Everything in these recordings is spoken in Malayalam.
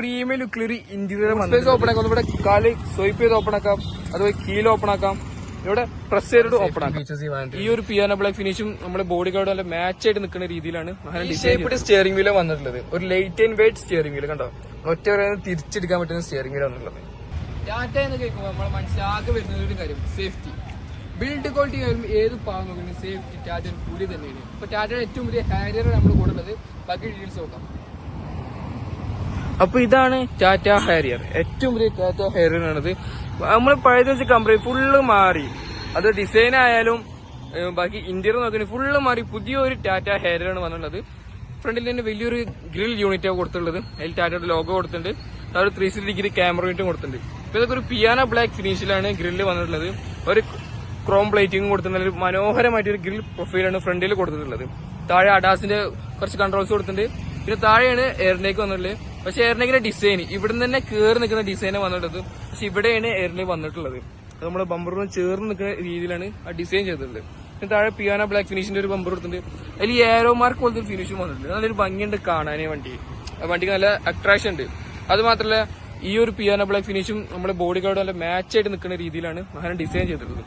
പ്രീമിയം ലുക്കിലൊരു ഇന്റീരിയർ സ്പേസ് ഓപ്പൺ ആക്കാം. ഇവിടെ കാൽ സ്വൈപ്പ് ചെയ്ത് ഓപ്പൺ ആക്കാം. അതുപോലെ കീൽ ഓപ്പൺ ആക്കാം. ഇവിടെ പ്രസ് ചെയ്തിട്ട് ഓപ്പൺ ആക്കാം. ഈ ഒരു പിയാനോ ബ്ലാക്ക് ഫിനിഷും നമ്മുടെ ബോഡി ഗാർഡ് നല്ല മാച്ച് ആയിട്ട് നിൽക്കുന്ന രീതിയിലാണ് സ്റ്റിയറിംഗ് വീൽ വന്നിട്ടുള്ളത്. ഒരു light and weight steering wheel കണ്ടോ? ഒറ്റ പറയുന്നത് തിരിച്ചെടുക്കാൻ പറ്റുന്ന സ്റ്റിയറിംഗ് വീൽ വന്നിട്ടുള്ളത്. ടാറ്റ എന്ന് കേൾക്കുമ്പോൾ നമ്മളെ മനസ്സിലാകെ വരുന്ന ഒരു കാര്യം സേഫ്റ്റി ബിൽഡ് ക്വാളിറ്റി ആയാലും ഏത് പാകം നോക്കുന്നത് സേഫ്റ്റി ടാറ്റ കൂടി തന്നെയാണ്. ഇപ്പൊ ടാറ്റയുടെ ഏറ്റവും വലിയ ഹാരിയർ നമ്മൾ കൂടുന്നത് ബാക്കി ഡീറ്റെയിൽസ് നോക്കാം. അപ്പൊ ഇതാണ് ടാറ്റ ഹാരിയർ. ഏറ്റവും വലിയ ടാറ്റ ഹാരിയർ ആണത് നമ്മൾ പഴയത് വെച്ച് കമ്പനി ഫുള്ള് മാറി. അത് ഡിസൈൻ ആയാലും ബാക്കി ഇന്റീരിയർ നോക്കി ഫുള്ള് മാറി പുതിയൊരു ടാറ്റ ഹാരിയർ ആണ് വന്നുള്ളത് ഫ്രണ്ടിൽ തന്നെ വലിയൊരു ഗ്രിൽ യൂണിറ്റാണ് കൊടുത്തിട്ടുള്ളത്. അതിൽ ടാറ്റയുടെ ലോഗോ കൊടുത്തിട്ടുണ്ട്. അതൊരു ത്രീ സിക്സ്റ്റി ഡിഗ്രി ക്യാമറ യൂണിറ്റും കൊടുത്തിട്ടുണ്ട്. ഇപ്പൊ ഇതൊക്കെ ഒരു പിയാനോ ബ്ലാക്ക് ഫിനിഷിലാണ് ഗ്രില്ല് വന്നിട്ടുള്ളത്. ഒരു ക്രോം പ്ലേറ്റിംഗ് കൊടുത്തിട്ടുണ്ട്. ഒരു മനോഹരമായിട്ട് ഒരു ഗ്രിൽ പ്രൊഫൈലാണ് ഫ്രണ്ടിൽ കൊടുത്തിട്ടുള്ളത്. താഴെ അഡാസിന്റെ കുറച്ച് കൺട്രോൾസ് കൊടുത്തിട്ടുണ്ട്. പിന്നെ താഴെയാണ് എയറിലേക്ക് വന്നിട്ടുള്ളത്. പക്ഷെ എയറിനേക്കിന്റെ ഡിസൈൻ ഇവിടെ നിന്ന് തന്നെ കയറി നിൽക്കുന്ന ഡിസൈൻ വന്നിട്ടത് പക്ഷെ ഇവിടെയാണ് എറിന് വന്നിട്ടുള്ളത്. അത് നമ്മുടെ ബമ്പറിന് ചേർന്ന് നിൽക്കുന്ന രീതിയിലാണ് ആ ഡിസൈൻ ചെയ്തിട്ടുള്ളത്. താഴെ പിയാനോ ബ്ലാക്ക് ഫിനിഷിന്റെ ഒരു ബമ്പർ എടുത്തിട്ടുണ്ട് അതിൽ ഏരോ മാർക്ക് പോലത്തെ ഫിനിഷും വന്നിട്ടുണ്ട്. നല്ലൊരു ഭംഗിയുണ്ട് കാണാനേ വണ്ടി. ആ വണ്ടിക്ക് നല്ല അട്രാക്ഷൻ ഉണ്ട്. അത് മാത്രമല്ല ഈ ഒരു പിയാനോ ബ്ലാക്ക് ഫിനിഷും നമ്മുടെ ബോഡി ഗാർഡ് നല്ല മാച്ച് ആയിട്ട് നിൽക്കുന്ന രീതിയിലാണ് മഹാൻ ഡിസൈൻ ചെയ്തിട്ടുള്ളത്.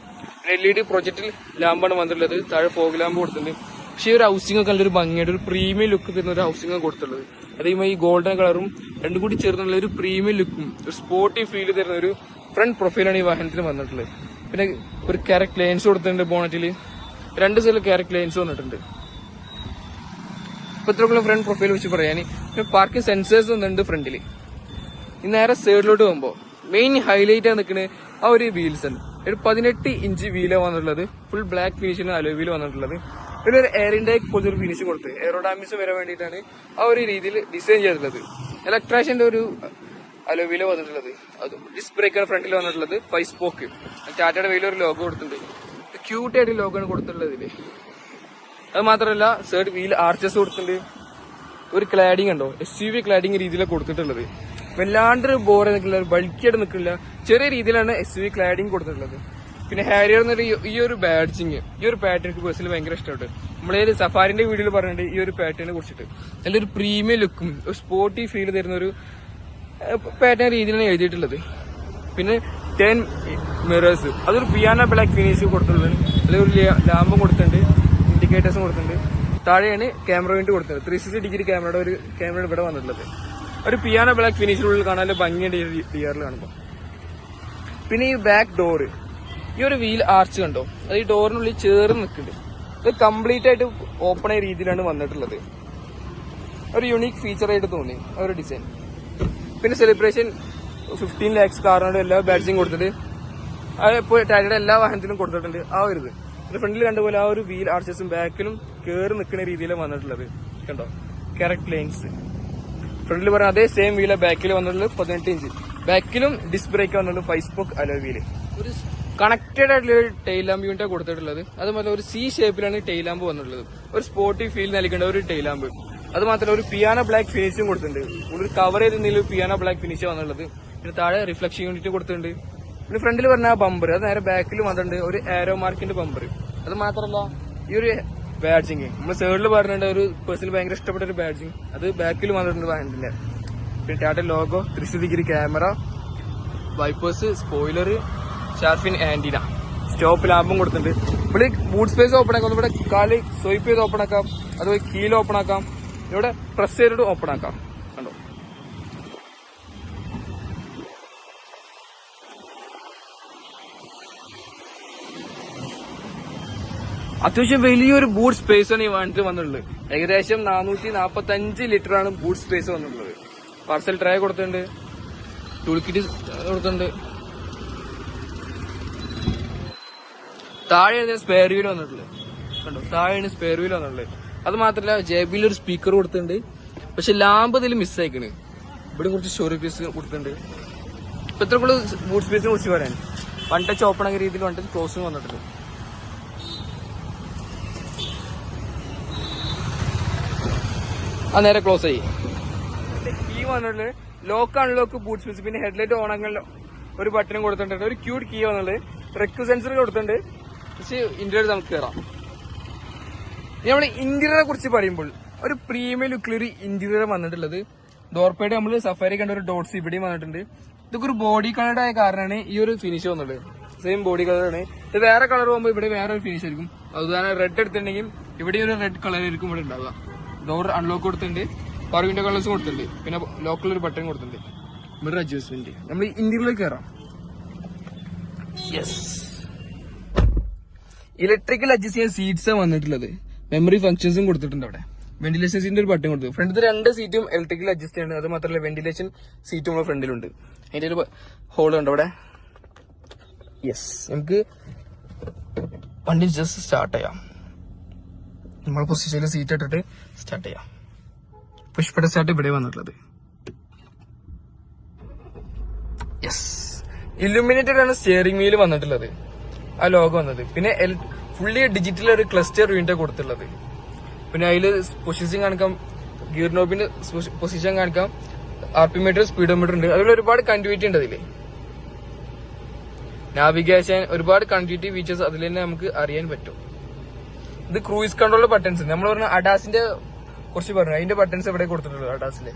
എൽ ഇ ഡി പ്രൊജക്റ്റിൽ ലാമ്പാണ് വന്നിട്ടുള്ളത്. താഴെ ഫോഗ് ലാമ്പ് കൊടുത്തിട്ടുണ്ട്. പക്ഷേ ഈ ഒരു ഹൗസിംഗ് ഒക്കെ നല്ലൊരു ഭംഗിയായിട്ട് ഒരു പ്രീമിയം ലുക്ക് തരുന്ന ഒരു ഹൗസിംഗ് ആണ് കൊടുത്തുള്ളത് അതേമാതിരി ഈ ഗോൾഡൻ കളറും രണ്ടും കൂടി ചേർന്നുള്ള ഒരു പ്രീമിയം ലുക്കും ഒരു സ്പോർട്ടി ഫീൽ തരുന്ന ഒരു ഫ്രണ്ട് പ്രൊഫൈലാണ് ഈ വാഹനത്തിന് വന്നിട്ടുള്ളത്. പിന്നെ ഒരു ക്യാരക്ട് ലൈൻസ് കൊടുത്തിട്ടുണ്ട് ബോണറ്റിൽ രണ്ട് സൈഡിൽ ക്യാരക്ട് ലൈൻസ് വന്നിട്ടുണ്ട്. ഇപ്പൊ ഇത്രക്കുള്ള ഫ്രണ്ട് പ്രൊഫൈൽ വെച്ച് പറയാൻ പിന്നെ പാർക്കിംഗ് സെൻസേഴ്സ് ഒന്നുണ്ട് ഫ്രണ്ടിൽ ഈ നേരെ സൈഡിലോട്ട് പോകുമ്പോൾ മെയിൻ ഹൈലൈറ്റ് ആണ് നിൽക്കുന്നത് ആ ഒരു വീൽസ് ആണ്. ഒരു പതിനെട്ട് ഇഞ്ച് വീലാണ് വന്നിട്ടുള്ളത്. ഫുൾ ബ്ലാക്ക് ഫിനിഷിന് വീൽ വന്നിട്ടുള്ളത്. പിന്നെ ഒരു എയർ ഒരു ഫിനിഷ് കൊടുത്ത്. എയറോഡാമിസ് വരാൻ വേണ്ടിയിട്ടാണ് ആ ഒരു രീതിയിൽ ഡിസൈൻ ചെയ്തിട്ടുള്ളത്. ഇലക്ട്രാഷിന്റെ ഒരു അലോവിയിൽ വന്നിട്ടുള്ളത്. അത് ഡിസ്ക് ബ്രേക്കർ ഫ്രണ്ടിൽ വന്നിട്ടുള്ളത് ഫൈവ് പോക്ക് ടാറ്റയുടെ വെയിൽ ഒരു ലോഗോ കൊടുത്തിട്ടുണ്ട്. ക്യൂട്ട് ആയിട്ട് ലോഗോ ആണ് കൊടുത്തിട്ടുള്ളത് ഇതിൽ. അത് മാത്രമല്ല സൈഡ് വീൽ ആർച്ചസ് കൊടുത്തിട്ടുണ്ട്. ഒരു ക്ലാഡിങ് ഉണ്ടോ? എസ് യു വി ക്ലാഡിംഗ് രീതിയിലാണ് കൊടുത്തിട്ടുള്ളത്. വല്ലാണ്ട് ബോർ നിൽക്കില്ല ബൾക്കിയായിട്ട് നിൽക്കില്ല. ചെറിയ രീതിയിലാണ് എസ് യു വി ക്ലാഡിംഗ് കൊടുത്തിട്ടുള്ളത്. പിന്നെ ഹാരിയർ എന്നൊരു ഈ- ഒരു ബാഡ്ജിങ് ഈ ഒരു പാറ്റേൺ എനിക്ക് പേഴ്സണലി ഭയങ്കര ഇഷ്ടപ്പെട്ടു. നമ്മളെ സഫാരിന്റെ വീഡിയോയിൽ പറഞ്ഞിട്ട് ഈ ഒരു പാറ്റേണിനെ കുറിച്ചിട്ട്. നല്ലൊരു പ്രീമിയം ലുക്കും ഒരു സ്പോർട്ടി ഫീൽ തരുന്ന ഒരു പാറ്റേൺ രീതിയിലാണ് എഴുതിയിട്ടുള്ളത്. പിന്നെ ടെൻ മിറേഴ്സ് അതൊരു പിയാനോ ബ്ലാക്ക് ഫിനിഷ് കൊടുത്തിട്ടുള്ളത്. അല്ലെങ്കിൽ ഒരു ലാമ്പും കൊടുത്തിട്ടുണ്ട് ഇൻഡിക്കേറ്റേഴ്സും കൊടുത്തിട്ടുണ്ട്. താഴെയാണ് ക്യാമറ വേണ്ടി കൊടുത്തത് ത്രീ സിക്സ്റ്റി ഡിഗ്രി ക്യാമറയുടെ ഒരു ക്യാമറ ഇവിടെ വന്നിട്ടുള്ളത്. ഒരു പിയാനോ ബ്ലാക്ക് ഫിനിഷിനുള്ളിൽ കാണാൻ ഭംഗിയുണ്ട് ഈ ഡിയറിൽ കാണുമ്പോൾ പിന്നെ ഈ ബാക്ക് ഡോറ് ഈ ഒരു വീൽ ആർച്ച് കണ്ടോ? അത് ഈ ഡോറിനുള്ളിൽ ചേർന്ന് നിൽക്കുന്നുണ്ട്. ഇത് കംപ്ലീറ്റ് ആയിട്ട് ഓപ്പൺ ആയ രീതിയിലാണ് വന്നിട്ടുള്ളത്. ഒരു യുണീക്ക് ഫീച്ചർ ആയിട്ട് തോന്നി ഒരു ഡിസൈൻ പിന്നെ സെലിബ്രേഷൻ ഫിഫ്റ്റീൻ ലാക്സ് കാറിനോട് എല്ലാ ബാഡ്ജിങ് കൊടുത്തിട്ട് അത് ഇപ്പോൾ ടാറ്റയുടെ എല്ലാ വാഹനത്തിലും കൊടുത്തിട്ടുണ്ട്. ആ ഒരു ഇത്. ഫ്രണ്ടിൽ കണ്ടുപോലെ ആ ഒരു വീൽ ആർച്ചസും ബാക്കിലും കയറി നിൽക്കുന്ന രീതിയിലാണ് വന്നിട്ടുള്ളത്. കണ്ടോ? കറക്റ്റ് ലൈൻസ് ഫ്രണ്ടിൽ പറഞ്ഞ അതേ സെയിം വീല ബാക്കിൽ വന്നിട്ടുള്ളത് പതിനെട്ട് ഇഞ്ച് ബാക്കിലും ഡിസ്ക് ബ്രേക്ക് വന്നിട്ടുള്ളത് ഫൈവ് സ്പോക്ക് അലോ വീൽ ഒരു കണക്റ്റഡ് ആയിട്ടുള്ള ഒരു ടെയിൽ ലാമ്പ് യൂണിറ്റ് കൊടുത്തിട്ടുള്ളത്. അതുപോലെ ഒരു സി ഷേപ്പിലാണ് ടെയിൽ ലാമ്പ് വന്നിട്ടുള്ളത്. ഒരു സ്പോർട്ടി ഫീൽ നൽകേണ്ട ഒരു ടെയിൽ ലാമ്പ് അത് മാത്രമല്ല ഒരു പിയാന ബ്ലാക്ക് ഫിനിഷും കൊടുത്തിട്ടുണ്ട്. ഒരു കവർ ചെയ്ത് നിലയിൽ പിയാനോ ബ്ലാക്ക് ഫിനിഷ് വന്നുള്ളത് പിന്നെ താഴെ റിഫ്ലക്ഷൻ യൂണിറ്റ് കൊടുത്തിട്ടുണ്ട്. പിന്നെ ഫ്രണ്ടിൽ പറഞ്ഞ ആ ബമ്പർ അത് നേരെ ബാക്കിൽ വന്നിട്ടുണ്ട്. ഒരു ആരോ മാർക്കിന്റെ ബമ്പർ അത് മാത്രമല്ല ഈ ഒരു ബാഡ്ജിങ് നമ്മൾ സൈഡിൽ പറഞ്ഞിട്ടുണ്ട് ഒരു പേഴ്സണൽ ഭയങ്കര ഇഷ്ടപ്പെട്ട ഒരു ബാഡ്ജിങ് അത് ബാക്കിൽ വന്നിട്ടുണ്ട് വാഹനത്തിന്റെ പിന്നെ Tata logo degree camera wipers spoiler shark fin antenna. Stop ലാബും കൊടുത്തിട്ടുണ്ട്. ഇവിടെ ബൂട്ട് സ്പേസ് ഓപ്പൺ ആക്കാം. ഇവിടെ കാലി സ്വൈപ്പ് ചെയ്ത് ഓപ്പൺ ആക്കാം. അതുപോലെ കീൽ ഓപ്പൺ ആക്കാം. ഇവിടെ പ്രസ് ചെയ്തിട്ട് ഓപ്പൺ ആക്കാം. കണ്ടോ? അത്യാവശ്യം വലിയൊരു ബൂട്ട് സ്പേസ് ആണ് ഈ വാങ്ങിട്ട് വന്നിട്ടുള്ളത്. ഏകദേശം നാനൂറ്റി നാപ്പത്തി അഞ്ച് ലിറ്റർ ആണ് ബൂട്ട് സ്പേസ് വന്നിട്ടുള്ളത്. പാർസൽ ട്രേ കൊടുത്തിട്ടുണ്ട്. ടൂൾ കിറ്റ് കൊടുത്തിട്ടുണ്ട്. താഴെയാണ് സ്പെയർ വീൽ വന്നിട്ടുള്ളത് കണ്ടോ? താഴെയാണ് സ്പെയർ വീൽ വന്നിട്ടുള്ളത്. അത് മാത്രമല്ല ജെബിയിൽ ഒരു സ്പീക്കർ കൊടുത്തിട്ടുണ്ട്. പക്ഷെ ലാമ്പ് ഇതിൽ മിസ് ആയിക്കണ്. ഇവിടെ കുറച്ച് സ്റ്റോറി പീസ് കൊടുത്തിട്ടുണ്ട്. ഇപ്പൊ ഇത്ര കൂടുതൽ ബൂട്ട് സ്പേസിനെ കുറിച്ച് പറയാൻ. വൺ ടച്ച് ഓപ്പൺ ആക്കിയ രീതിയിൽ വൺ ടച്ച് ക്ലോസും വന്നിട്ടുണ്ട്. ആ നേരെ ക്ലോസ് ആയി. കീ വന്നിട്ടുള്ളത് ലോക്ക് അൺലോക്ക് ബൂട്ട് സ്പേസ് പിന്നെ ഹെഡ്ലൈറ്റ് ആക്കാൻ ഒരു ബട്ടണും കൊടുത്തിട്ടുണ്ട്. ഒരു ക്യൂട്ട് കീ വന്നുള്ളത് റെക്ക് സെൻസർ കൊടുത്തിട്ടുണ്ട്. പക്ഷേ ഇന്റീരിയർ നമുക്ക് കയറാം നമ്മൾ ഇന്റീരിയറെ കുറിച്ച് പറയുമ്പോൾ ഒരു പ്രീമിയം ലുക്കിൽ ഒരു ഇന്റീരിയർ വന്നിട്ടുള്ളത്. ഡോർപേഡ് നമ്മൾ സഫാരി കണ്ട ഒരു ഡോട്ട്സ് ഇവിടെയും വന്നിട്ടുണ്ട്. ഇതൊക്കെ ഒരു ബോഡി കളറുടെ കാരണമാണ് ഈ ഒരു ഫിനിഷ് വന്നത്. സെയിം ബോഡി കളറാണ് ഇത് വേറെ കളർ പോകുമ്പോൾ ഇവിടെ വേറെ ഒരു ഫിനിഷ് ആയിരിക്കും അതുപോലെ റെഡ് എടുത്തിട്ടുണ്ടെങ്കിൽ ഇവിടെ ഒരു റെഡ് കളർ ആയിരിക്കും ഇവിടെ ഉണ്ടാവുക. ഡോർ അൺലോക്ക് കൊടുത്തിട്ടുണ്ട്. പവർ വിൻഡോ കളേഴ്സ് കൊടുത്തിട്ടുണ്ട്. പിന്നെ ലോക്കൽ ഒരു ബട്ടൺ കൊടുത്തിട്ടുണ്ട്. മിറർ അഡ്ജസ്റ്റ്മെന്റ് നമ്മൾ ഇന്ത്യയിലേക്ക് കയറാം യെസ് ഇലക്ട്രിക്കൽ അഡ്ജസ്റ്റ് ചെയ്യാൻ സീറ്റ്സ് വന്നിട്ടുള്ളത്. മെമ്മറി ഫംഗ്ഷൻസും കൊടുത്തിട്ടുണ്ട് അവിടെ. വെന്റിലേഷൻ സീറ്റിന്റെ ഒരു ബട്ടൺ കൊടുത്തു. ഫ്രണ്ടിൽ രണ്ട് സീറ്റും ഇലക്ട്രിക്കൽ അഡ്ജസ്റ്റ് ചെയ്യുന്നത് അത് മാത്രമല്ല വെന്റിലേഷൻ സീറ്റും നമ്മുടെ ഫ്രണ്ടിലുണ്ട് അതിന്റെ ഒരു ഹോൾ ഉണ്ട് അവിടെ? യെസ് നമുക്ക് വണ്ടി ജസ്റ്റ് സ്റ്റാർട്ട് ചെയ്യാം. നമ്മൾ പൊസിഷനിൽ സീറ്റ് ഇട്ടിട്ട് സ്റ്റാർട്ട് ചെയ്യാം. പുഷ്പട സ്റ്റാർട്ട് ഇവിടെ വന്നിട്ടുള്ളത്. യെസ് ഇലുമിനേറ്റഡ് ആണ് സ്റ്റിയറിംഗ് വീൽ വന്നിട്ടുള്ളത്. ആ ലോഗോ വന്നത്. പിന്നെ ഫുള്ളി ഡിജിറ്റൽ ഒരു ക്ലസ്റ്റർ യൂണിറ്റ് കൊടുത്തുള്ളത് പിന്നെ അതിൽ പൊസിഷൻ കാണിക്കാം. ഗിയർ നോബിന്റെ പൊസിഷൻ കാണിക്കാം. ആർ പി മീറ്റർ സ്പീഡോമീറ്റർ ഉണ്ട്. അതിൽ ഒരുപാട് കണ്ടിന്യൂറ്റി ഉണ്ട് അതിൽ. നാവിഗേഷൻ ഒരുപാട് കണ്ടിന്യൂറ്റി ഫീച്ചേഴ്സ് അതിൽ തന്നെ നമുക്ക് അറിയാൻ പറ്റും. ഇത് ക്രൂയിസ് കൺട്രോൾ ബട്ടൺസ് നമ്മൾ പറഞ്ഞ അഡാസിന്റെ കുറച്ച് പറഞ്ഞു. അതിന്റെ ബട്ടൺസ് ഇവിടെ കൊടുത്തിട്ടുള്ളത് അഡാസിൽ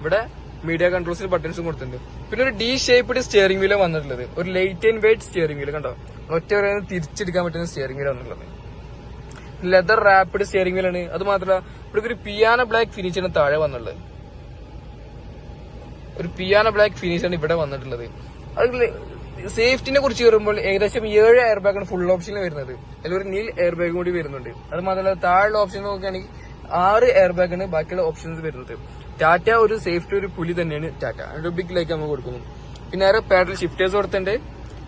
ഇവിടെ മീഡിയ കൺട്രോൾസിന്റെ ബട്ടൺസും കൊടുത്തിട്ടുണ്ട്. പിന്നെ ഒരു ഡി ഷേപ്പ്ഡ് സ്റ്റിയറിംഗ് വീലാണ് വന്നിട്ടുള്ളത്. ഒരു light and weight steering wheel കണ്ടോ? ഒറ്റ പറയുന്നത് തിരിച്ചെടുക്കാൻ പറ്റുന്ന സ്റ്റിയറിംഗ് വീൽ വന്നിട്ടുള്ളത് ലെതർ റാപ്പിഡ് സ്റ്റിയറിംഗ് വീലാണ് അത് മാത്രമല്ല ഇവിടെ ഒരു പിയാന ബ്ലാക്ക് ഫിനിഷാണ് താഴെ വന്നുള്ളത്. ഒരു പിയാന ബ്ലാക്ക് ഫിനിഷാണ് ഇവിടെ വന്നിട്ടുള്ളത്. സേഫ്റ്റിനെ കുറിച്ച് വരുമ്പോൾ ഏകദേശം ഏഴ് എയർ ബാഗാണ് ഫുൾ ഓപ്ഷനിൽ വരുന്നത്. അതിൽ ഒരു നീൽ എയർ ബാഗ് കൂടി വരുന്നുണ്ട്. അത് മാത്രമല്ല താഴെ ഓപ്ഷൻ നോക്കുകയാണെങ്കിൽ ആറ് എയർ ബാഗാണ് ബാക്കിയുള്ള ഓപ്ഷൻസ് വരുന്നത്. ടാറ്റ ഒരു സേഫ്റ്റി ഒരു പുലി തന്നെയാണ് ടാറ്റ ബിഗ് ലൈക്ക് നമ്മൾ കൊടുക്കുന്നു. പിന്നെ ആറ് പാഡൽ ഷിഫ്റ്റേഴ്സ് കൊടുത്തിട്ടുണ്ട്.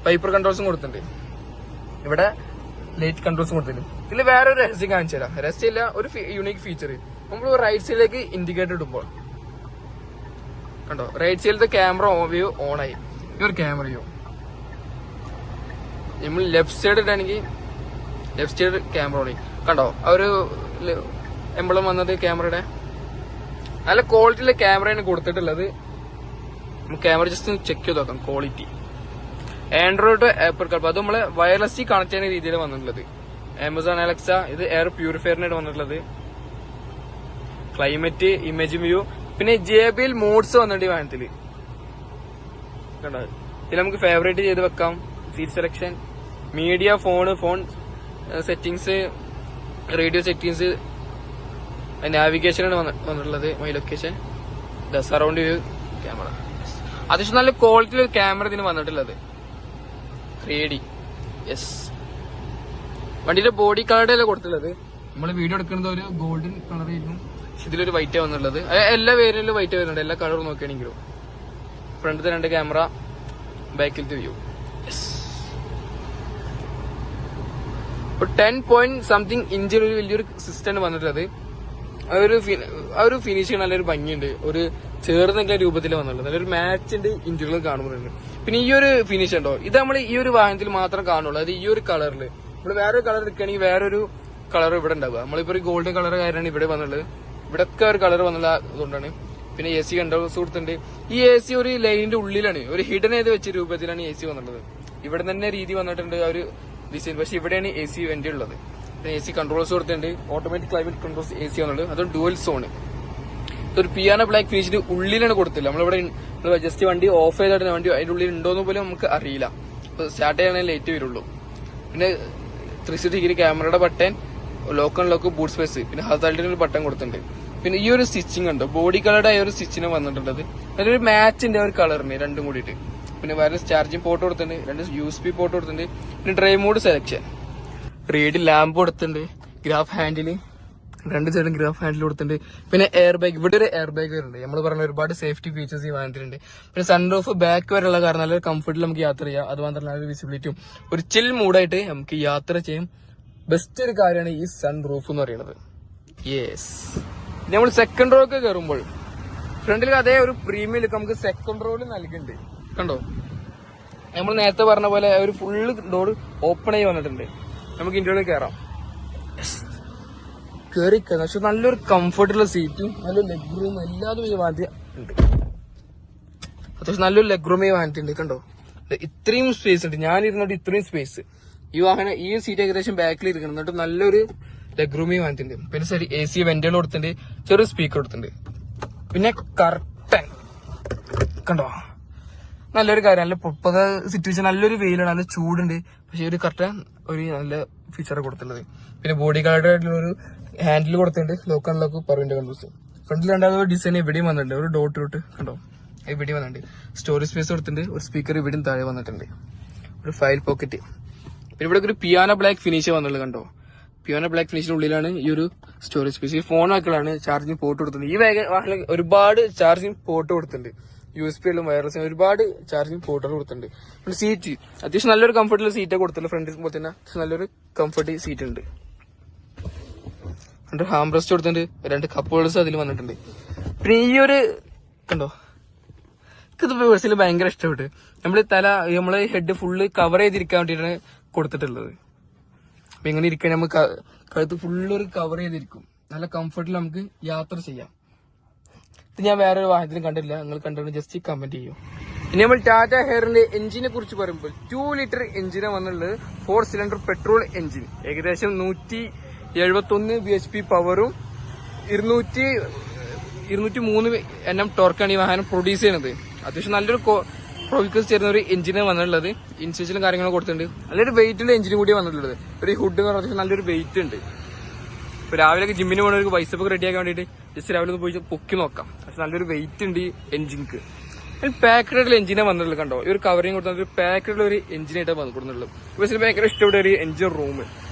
പൈപ്പർ കൺട്രോൾസും കൊടുത്തിട്ടുണ്ട്. ഇവിടെ ലൈറ്റ് കൺട്രോൾസ് കൊടുത്തിട്ടുണ്ട് ഇതിൽ വേറെ ഒരു രഹസ്യം കാണിച്ചു തരാം. രഹസ്യമില്ല ഒരു യുണീക് ഫീച്ചർ നമ്മൾ റൈറ്റ് സൈഡിലേക്ക് ഇൻഡിക്കേറ്റർ ഇടുമ്പോൾ. കണ്ടോ? റൈറ്റ് സൈഡിലത്തെ ക്യാമറ വ്യൂ ഓൺ ആയി. ഈ ഒരു ക്യാമറയോ നമ്മൾ ലെഫ്റ്റ് സൈഡ് ഇടാണെങ്കിൽ ലെഫ്റ്റ് സൈഡ് ക്യാമറ ഓൺ ആയി. കണ്ടോ? ആ ഒരു എംബളം വന്നത് ക്യാമറയുടെ നല്ല ക്വാളിറ്റിയിലെ ക്യാമറയാണ് കൊടുത്തിട്ടുള്ളത്. ക്യാമറ ജസ്റ്റ് ചെക്ക് ചെയ്ത് നോക്കാം ക്വാളിറ്റി ആൻഡ്രോയിഡ് ആപ്പിൾ കപ്പ് അത് നമ്മൾ വയർലെസ് കണക്ട് ചെയ്യുന്ന രീതിയിൽ വന്നിട്ടുള്ളത്. ആമസോൺ അലക്സ ഇത് എയർ പ്യൂരിഫയറിനായിട്ട് വന്നിട്ടുള്ളത്. ക്ലൈമറ്റ് ഇമേജ് വ്യൂ പിന്നെ ജെ ബി എൽ മോഡ്സ് വന്നിട്ടുണ്ട് ഈ ഇതിൽ നമുക്ക് ഫേവറേറ്റ് ചെയ്ത് വെക്കാം. Seat selection media phone phone settings radio settings നാവിഗേഷനാണ് വന്നിട്ടുള്ളത്. My location the surround view camera അത്യാവശ്യം നല്ല ക്വാളിറ്റി ഒരു ക്യാമറ ഇതിന് വന്നിട്ടുള്ളത്. ത്രീ ഡി യെസ് വണ്ടിയുടെ ബോഡി കളറുടെ കൊടുത്തിട്ടുള്ളത്? കൊടുത്തുള്ളത് നമ്മൾ വീഡിയോ എടുക്കുന്നത് ഒരു ഗോൾഡൻ കളറായിരുന്നു ഇതിലൊരു വൈറ്റ് വന്നുള്ളത് എല്ലാ വേരിയന്റിലും വൈറ്റ് വരുന്നുണ്ട്. എല്ലാ കളറും നോക്കുകയാണെങ്കിലും ഫ്രണ്ടിലത്തെ രണ്ട് ക്യാമറ ബാക്കിലത്തെ വ്യൂ ടെൻ പോയിന്റ് സംതിങ് ഇഞ്ചിൽ ഒരു വലിയൊരു സിസ്റ്റം വന്നിട്ടുള്ളത്. ആ ഒരു ഫി- ആ ഒരു ഫിനിഷിങ് നല്ലൊരു ഭംഗിയുണ്ട്. ഒരു ചേർന്നുള്ള രൂപത്തിൽ വന്നുള്ളത്. നല്ലൊരു മാച്ചിന്റെ ഉണ്ട് ഇഞ്ചുകൾ കാണുന്നുണ്ട് പിന്നെ ഈ ഒരു ഫിനിഷ് ഉണ്ടോ? ഇത് നമ്മൾ ഈ ഒരു വാഹനത്തിൽ മാത്രം കാണുള്ളൂ. അത് ഈ ഒരു കളറിൽ നമ്മൾ വേറൊരു കളർ എടുക്കുകയാണെങ്കിൽ വേറൊരു കളർ ഇവിടെ ഉണ്ടാവുക. നമ്മളിപ്പോ ഒരു ഗോൾഡൻ കളർ കാര്യമാണ് ഇവിടെ വന്നുള്ളത്. ഇവിടെ ഒക്കെ ഒരു കളർ വന്നുള്ള അതുകൊണ്ടാണ് പിന്നെ എ സി കണ്ടോ സുഹൃത്തുണ്ട്. ഈ എ സി ഒരു ലൈനിന്റെ ഉള്ളിലാണ്. ഒരു ഹിഡൻ ചെയ്ത് വെച്ച രൂപത്തിലാണ് എ സി വന്നിട്ടുള്ളത് ഇവിടെ തന്നെ രീതി വന്നിട്ടുണ്ട് ആ ഒരു ഡിസൈൻ പക്ഷെ ഇവിടെയാണ് എ സി വേണ്ടി ഉള്ളത് എ സി കൺട്രോൾസ് കൊടുത്തിട്ടുണ്ട്. Automatic climate controls A C വന്നുള്ളത്. അതും ഡുവൽ സോണ് ഇതൊരു പിയാനോ ബ്ലാക്ക് ഫിനിഷ് ഉള്ളിലാണ് കൊടുത്തില്ല. നമ്മളിവിടെ ജസ്റ്റ് വണ്ടി ഓഫ് ചെയ്തിട്ട് വണ്ടി അതിന്റെ ഉള്ളിൽ ഉണ്ടോന്ന് പോലും നമുക്ക് അറിയില്ല. സ്റ്റാർട്ട് ചെയ്യണേ ലേറ്റ് വരുള്ളൂ. പിന്നെ ത്രീ സിക്സ്റ്റി ഡിഗ്രി ക്യാമറയുടെ button lock lock boot space പിന്നെ ഹസാൾട്ടിന് ഒരു ബട്ടൺ കൊടുത്തിട്ടുണ്ട്. പിന്നെ ഈ ഒരു സ്റ്റിച്ചിങ് ഉണ്ട്? ബോഡി കളറുടെ ഒരു സ്റ്റിച്ചിന് വന്നിട്ടുള്ളത്. അതിലൊരു മാച്ചിന്റെ ഒരു കളറിന് രണ്ടും കൂടിയിട്ട്. പിന്നെ വയർലെസ് ചാർജിങ് പോർട്ട് കൊടുത്തിട്ടുണ്ട്. രണ്ട് യു എസ് പി പോർട്ട് കൊടുത്തിട്ടുണ്ട്. പിന്നെ drive mode selection read lamp കൊടുത്തിട്ടുണ്ട്. ഗ്രാഫ് ഹാൻഡിൽ രണ്ട് സൈഡും ഗ്രാഫ് ഹാൻഡിൽ കൊടുത്തിട്ടുണ്ട്. പിന്നെ എയർ ബാഗ് ഇവിടെ ഒരു എയർ ബാഗ് വരുന്നുണ്ട്. നമ്മൾ പറഞ്ഞ ഒരുപാട് സേഫ്റ്റി ഫീച്ചേഴ്സ് ഈ വാഹനത്തിലുണ്ട് പിന്നെ സൺറൂഫ് ബാക്ക് വരെയുള്ള കാരണം നല്ലൊരു കംഫർട്ടിൽ നമുക്ക് യാത്ര ചെയ്യാം. അത് മാത്രമല്ല നല്ലൊരു വിസിബിലിറ്റിയും ഒരു ചിൽ മൂഡായിട്ട് നമുക്ക് യാത്ര ചെയ്യും. ബെസ്റ്റ് ഒരു കാര്യമാണ് ഈ സൺ റൂഫ് എന്ന് പറയുന്നത്. യെസ് നമ്മൾ സെക്കൻഡ് റോക്ക് കയറുമ്പോൾ ഫ്രണ്ടിൽ അതേ ഒരു പ്രീമിയം ലുക്ക് നമുക്ക് സെക്കൻഡ് റോയിൽ നൽകുന്നുണ്ട് കണ്ടോ? നമ്മൾ നേരത്തെ പറഞ്ഞ പോലെ ഒരു ഫുള്ള് ഡോർ ഓപ്പൺ ആയി വന്നിട്ടുണ്ട്. നമുക്ക് ഇന്ത്യയിൽ കയറാം. കയറി പക്ഷെ നല്ലൊരു കംഫർട്ടുള്ള സീറ്റും നല്ലൊരു ലെഗ് റൂം എല്ലാതും ഈ വാന്തി ഉണ്ട്. അത്യാവശ്യം നല്ലൊരു ലെഗ് റൂം ഈ ഉണ്ട് കണ്ടോ? ഇത്രയും സ്പേസ് ഉണ്ട്. ഞാൻ ഇരുന്നിട്ട് ഇത്രയും സ്പേസ് ഈ വാഹനം ഈ സീറ്റ് ഏകദേശം ബാക്കിൽ ഇരിക്കണം. എന്നിട്ട് നല്ലൊരു ലെഗ് റൂം ഈ വാഹനത്തിണ്ട് പിന്നെ ശരി എ സി വെന്റുകൾ കൊടുത്തിട്ടുണ്ട്. ചെറിയ സ്പീക്കർ കൊടുത്തിട്ടുണ്ട്. പിന്നെ കർട്ടൻ കണ്ടോ? നല്ലൊരു കാര്യം. നല്ല ഇപ്പോഴത്തെ സിറ്റുവേഷൻ നല്ലൊരു വെയിലാണ്. നല്ല ചൂടുണ്ട്. പക്ഷെ ഒരു കറക്റ്റ് ഒരു നല്ല ഫീച്ചർ കൊടുത്തിട്ടുള്ളത്. പിന്നെ ബോഡി ഗാർഡ് ആയിട്ടുള്ള ഒരു ഹാൻഡിൽ കൊടുത്തിട്ടുണ്ട്. ലോക്ക് അൺലോക്ക് പറവിന്റെ കണ്ടോസ് ഫ്രണ്ടിൽ രണ്ടാമത് ഡിസൈൻ എവിടെയും വന്നിട്ടുണ്ട്. ഒരു ഡോട്ട് ഡോട്ട് കണ്ടോ? എവിടെയും വന്നിട്ടുണ്ട്. സ്റ്റോറേജ് സ്പേസ് കൊടുത്തിട്ടുണ്ട്. ഒരു സ്പീക്കർ ഇവിടെയും താഴെ വന്നിട്ടുണ്ട്. ഒരു ഫയൽ പോക്കറ്റ് പിന്നെ ഇവിടെ ഒരു പിയാനോ ബ്ലാക്ക് ഫിനിഷ് വന്നുള്ളത് കണ്ടോ? പിയാനോ ബ്ലാക്ക് ഫിനിഷിന് ഉള്ളിലാണ് ഈ ഒരു സ്റ്റോറേജ് സ്പേസ് ഈ ഫോൺ ആക്കലാണ് ചാർജിങ് പോർട്ട് കൊടുത്തിട്ടുണ്ട്. ഈ വേഗ വാഹനം ഒരുപാട് ചാർജിങ് പോർട്ട് കൊടുത്തിട്ടുണ്ട്. യു എസ് പി ഉള്ള വയർലെസ് ഒരുപാട് ചാർജിങ് പോർട്ടുകൾ കൊടുത്തിട്ടുണ്ട്. പിന്നെ സീറ്റ് അത്യാവശ്യം നല്ലൊരു കംഫർട്ടുള്ള സീറ്റ് കൊടുത്തിട്ടുണ്ട് ഫ്രണ്ടിൽ പോലെ തന്നെ നല്ലൊരു കംഫർട്ട് സീറ്റ് ഉണ്ട്. രണ്ട് ഹാം ബ്രസ്റ്റ് കൊടുത്തിട്ടുണ്ട് രണ്ട് കപ്പ് ഹോൾഡേഴ്സ് അതിൽ വന്നിട്ടുണ്ട്. പിന്നെ ഈ ഒരു കണ്ടോ? ഇത് പേഴ്സിൽ ഭയങ്കര ഇഷ്ടപ്പെട്ട്. നമ്മൾ തല നമ്മൾ ഹെഡ് ഫുള്ള് കവർ ചെയ്തിരിക്കാൻ വേണ്ടിയിട്ടാണ് കൊടുത്തിട്ടുള്ളത്. അപ്പൊ ഇങ്ങനെ ഇരിക്കാൻ നമുക്ക് കഴുത്ത് ഫുള്ള് ഒരു കവർ ചെയ്തിരിക്കും. നല്ല കംഫർട്ടിൽ നമുക്ക് യാത്ര ചെയ്യാം. ഇത് ഞാൻ വേറെ ഒരു കണ്ടില്ല നിങ്ങൾ കണ്ടിട്ട് ജസ്റ്റ് കമന്റ് ചെയ്യൂ. ഇനി നമ്മൾ ടാറ്റ ഹെയറിന്റെ എഞ്ചിനെ കുറിച്ച് പറയുമ്പോൾ ടു ലിറ്റർ എഞ്ചിനാണ് വന്നുള്ളത് ഫോർ സിലിണ്ടർ പെട്രോൾ എഞ്ചിൻ ഏകദേശം നൂറ്റി എഴുപത്തി ഒന്ന് ബി എച്ച് പി പവറും ഇരുന്നൂറ്റി ഇരുന്നൂറ്റി മൂന്ന് എൻ എം ടോർക്കാണ് ഈ വാഹനം പ്രൊഡ്യൂസ് ചെയ്യുന്നത്. അത്യാവശ്യം നല്ലൊരു പ്രോവിക്കസ് ചേരുന്ന ഒരു എഞ്ചിനാണ് വന്നിട്ടുള്ളത്. ഇൻസൂറൻസിലും കാര്യങ്ങളും കൊടുത്തിട്ടുണ്ട്. നല്ലൊരു വെയിറ്റുള്ള എഞ്ചിനും കൂടി വന്നിട്ടുള്ളത്. ഒരു ഹുഡ് എന്ന് പറഞ്ഞാൽ നല്ലൊരു വെയിറ്റ് ഉണ്ട്. ഇപ്പൊ രാവിലെ ജിമ്മിന് പോകുന്നവർക്ക് ബൈസപ്പ് റെഡിയാക്കാൻ വേണ്ടിയിട്ട് ജസ്റ്റ് രാവിലെ ഒന്ന് പോയി പൊക്കി നോക്കാം. പക്ഷെ നല്ലൊരു വെയിറ്റ് ഉണ്ട് ഈ എഞ്ചിൻക്ക് പാക്കഡുള്ള എഞ്ചിനെ വന്നിട്ടുള്ളത് കണ്ടോ? ഈ ഒരു കവറിങ് കൊടുത്താൽ ഒരു പാക്കഡുള്ള ഒരു എഞ്ചിനായിട്ടാണ് വന്നിട്ടുള്ളത്. ഇപ്പൊ ഭയങ്കര ഇഷ്ടപ്പെട്ട ഒരു എഞ്ചിൻ റൂം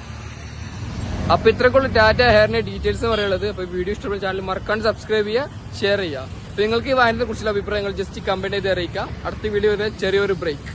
അപ്പൊ ഇത്രക്കുള്ള ടാറ്റ ഹെയറിന്റെ ഡീറ്റെയിൽസ് പറയുള്ളത് അപ്പൊ വീഡിയോ ഇഷ്ടപ്പെട്ട ചാനൽ മറക്കാണ്ട് സബ്സ്ക്രൈബ് ചെയ്യുക ഷെയർ ചെയ്യുക. അപ്പൊ നിങ്ങൾക്ക് ഈ വാഹനത്തെ കുറിച്ചുള്ള അഭിപ്രായങ്ങൾ ജസ്റ്റ് കമ്പനി ചെയ്ത് അറിയിക്കാം. അടുത്ത വീഡിയോ വരെ ചെറിയൊരു ബ്രേക്ക്